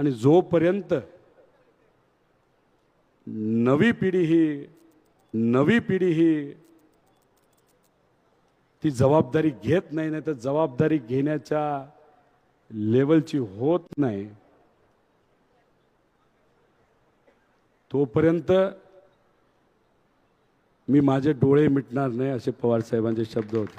आणि जोपर्यंत नवी पिढी ही नवी पिढी ही ती जबाबदारी घेत नाही नाही तर जबाबदारी घेण्याच्या लेवलची होत नाही तोपर्यंत मी माझे डोळे मिटणार नाही असे पवार साहेबांचे शब्द होते.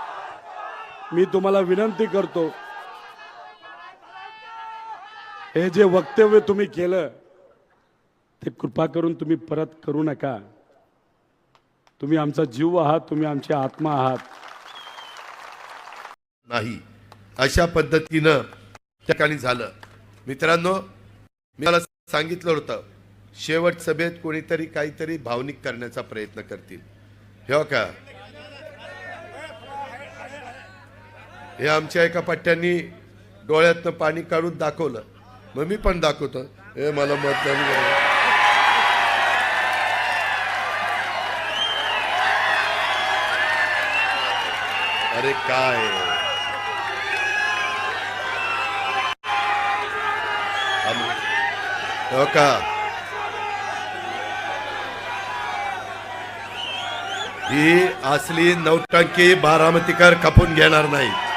मी तुम्हाला विनंती करतो. हे जे वक्तव्य तुम्ही केलं ते कृपा करून तुम्ही परत करू नका. तुम्ही आमचा जीव आहात तुम्ही आमची आत्मा आहात. नाही. अशा पद्धतीनं ठिकाणी झालं. मित्रांनो मी मला सांगितलं होतं शेवट सभेत कोणीतरी काहीतरी भावनिक करण्याचा प्रयत्न करतील. हे का हे आमच्या एका पट्ट्यांनी डोळ्यातनं पाणी काढून दाखवलं. मग मी पण दाखवतो. हे मला मतदान करा. अरे काय? हो का? ही असली नौटंकी बारामतीकर खपून घेणार नाही.